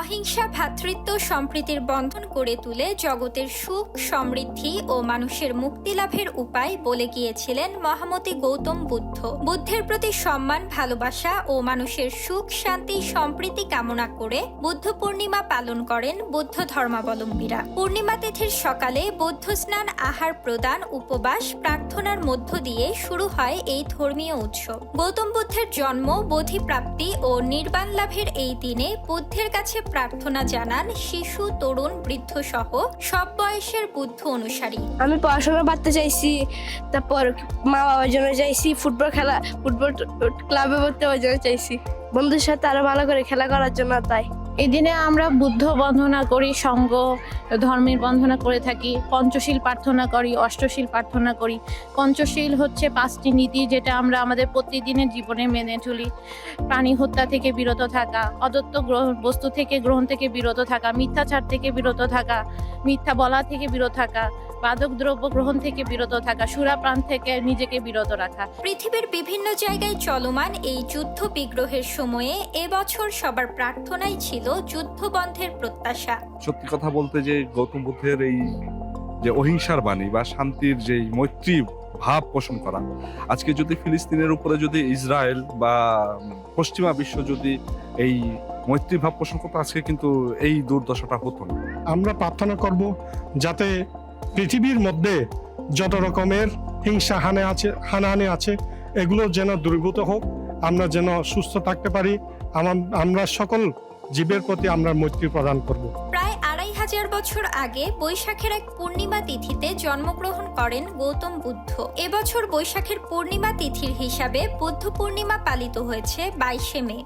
অহিংসা ভ্রাতৃত্ব সম্প্রীতির বন্ধন করে তুলে জগতের সুখ, সমৃদ্ধি ও মানুষের মুক্তি লাভের উপায় বলে গিয়েছিলেন মহামতি গৌতম বুদ্ধ। বুদ্ধের প্রতি সম্মান, ভালোবাসা ও মানুষের সুখ, শান্তি, সম্প্রীতি কামনা করে বুদ্ধ পূর্ণিমা পালন করেন বুদ্ধ ধর্মাবলম্বীরা। পূর্ণিমা তিথির সকালে বৌদ্ধ স্নান, আহার প্রদান, উপবাস, প্রার্থনার মধ্য দিয়ে শুরু হয় এই ধর্মীয় উৎসব। গৌতম বুদ্ধের জন্ম, বোধিপ্রাপ্তি ও নির্বাণ লাভের এই দিনে বুদ্ধের কাছে প্রার্থনা জানান শিশু, তরুণ, বৃদ্ধ সহ সব বয়সের বুদ্ধ অনুসারী। আমি পড়াশোনা বাড়তে চাইছি, তারপর মা বাবার জন্য চাইছি, ফুটবল খেলা, ফুটবল ক্লাবে ভর্তি চাইছি। বন্ধুর সাথে আরও ভালো করে খেলা করার জন্য তাই। এই দিনে আমরা বুদ্ধ বন্ধনা করি, সঙ্গ ধর্মের বন্ধনা করে থাকি, পঞ্চশীল প্রার্থনা করি, অষ্টশীল প্রার্থনা করি। পঞ্চশীল হচ্ছে পাঁচটি নীতি যেটা আমরা আমাদের প্রতিদিনের জীবনে মেনে চলি। প্রাণী হত্যা থেকে বিরত থাকা, অদত্ত বস্তু থেকে গ্রহণ থেকে বিরত থাকা, মিথ্যাচার থেকে বিরত থাকা, মিথ্যা বলা থেকে বিরত থাকা মাদক দ্রব্য গ্রহণ থেকে বিরত থাকা সুরাপ্রাণ থেকে নিজেকে বিরত রাখা। পৃথিবীর বিভিন্ন জায়গায় চলমান এই যুদ্ধ বিগ্রহের সময়ে এবছর সবার প্রার্থনাই ছিল যুদ্ধ বন্ধের প্রত্যাশা। সত্যি কথা বলতে যে গৌতম বুদ্ধের এই যে অহিংসার বাণী বা শান্তির যে মৈত্রী ভাব পোষণ করা আজকে যদি ফিলিস্তিনের উপরে যদি ইসরায়েল বা পশ্চিমা বিশ্ব যদি এই মৈত্রী ভাব পোষণ করতো আজকে কিন্তু এই দুর্দশাটা হতো না। আমরা প্রার্থনা করব যাতে পৃথিবীর মধ্যে যত রকমের হিংসা হানে আছে, হানাহানি আছে, এগুলো যেন দূরীভূত হোক, আমরা যেন সুস্থ থাকতে পারি আমার- সকল জীবের প্রতি আমরা মৈত্রী প্রদান করব। প্রায় আড়াই হাজার বছর আগে বৈশাখের এক পূর্ণিমা তিথিতে জন্মগ্রহণ করেন গৌতম বুদ্ধ। এবছর বৈশাখের পূর্ণিমা তিথির হিসাবে বুদ্ধ পূর্ণিমা পালিত হয়েছে বাইশে মে।